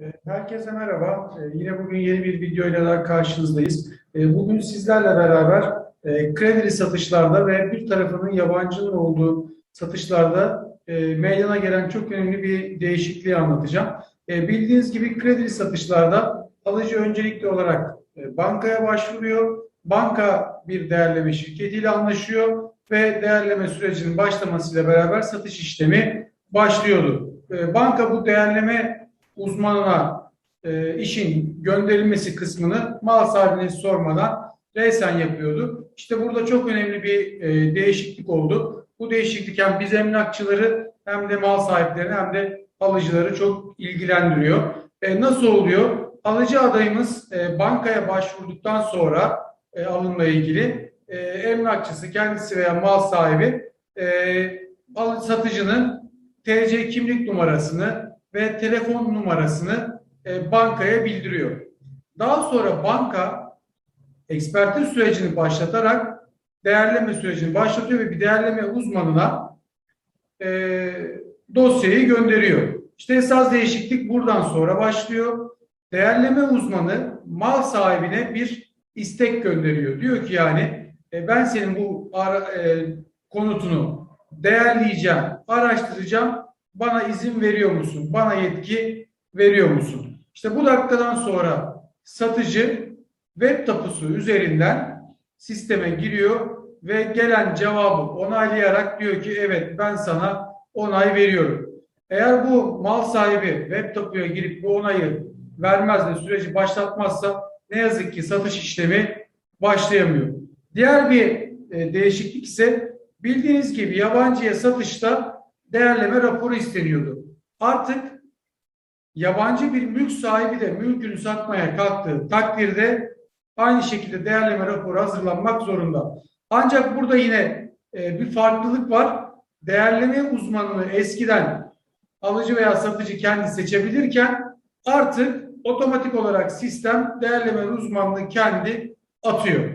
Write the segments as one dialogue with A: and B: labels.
A: Ee, Herkese merhaba. Ee, Yine bugün yeni bir videoyla daha karşınızdayız. Ee, Bugün sizlerle beraber e, kredili satışlarda ve bir tarafının yabancının olduğu satışlarda e, meydana gelen çok önemli bir değişikliği anlatacağım. E, Bildiğiniz gibi kredili satışlarda alıcı öncelikli olarak e, bankaya başvuruyor. Banka bir değerleme şirketiyle anlaşıyor ve değerleme sürecinin başlamasıyla beraber satış işlemi başlıyordu. E, Banka bu değerleme uzmanına e, işin gönderilmesi kısmını mal sahibine sormadan resen yapıyordu. İşte burada çok önemli bir e, değişiklik oldu. Bu değişiklik hem biz emlakçıları hem de mal sahiplerini hem de alıcıları çok ilgilendiriyor. E, nasıl oluyor? Alıcı adayımız e, bankaya başvurduktan sonra e, alımla ilgili e, emlakçısı kendisi veya mal sahibi e, satıcının TC kimlik numarasını ve telefon numarasını e, bankaya bildiriyor. Daha sonra banka ekspertiz sürecini başlatarak değerleme sürecini başlatıyor ve bir değerleme uzmanına e, dosyayı gönderiyor. İşte esas değişiklik buradan sonra başlıyor. Değerleme uzmanı mal sahibine bir istek gönderiyor. Diyor ki yani e, ben senin bu ara, e, konutunu değerleyeceğim, araştıracağım. Bana izin veriyor musun? Bana yetki veriyor musun? İşte bu dakikadan sonra satıcı web tapusu üzerinden sisteme giriyor ve gelen cevabı onaylayarak diyor ki evet ben sana onay veriyorum. Eğer bu mal sahibi web tapuya girip bu onayı vermez de süreci başlatmazsa ne yazık ki satış işlemi başlayamıyor. Diğer bir e, değişiklik ise bildiğiniz gibi yabancıya satışta değerleme raporu isteniyordu. Artık yabancı bir mülk sahibi de mülkünü satmaya kalktığı takdirde aynı şekilde değerleme raporu hazırlanmak zorunda. Ancak burada yine e, bir farklılık var. Değerleme uzmanını eskiden alıcı veya satıcı kendi seçebilirken artık otomatik olarak sistem değerleme uzmanlığı kendi atıyor.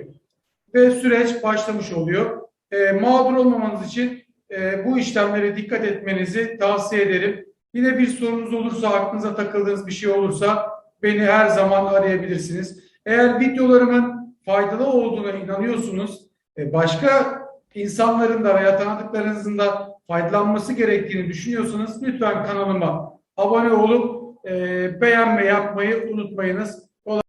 A: Ve süreç başlamış oluyor. E, mağdur olmamanız için e, bu işlemlere dikkat etmenizi tavsiye ederim. Yine bir sorunuz olursa, aklınıza takıldığınız bir şey olursa beni her zaman arayabilirsiniz. Eğer videolarımın faydalı olduğuna inanıyorsunuz, e, başka insanların da veya tanıdıklarınızın da faydalanması gerektiğini düşünüyorsanız lütfen kanalıma abone olup e, beğenme yapmayı unutmayınız.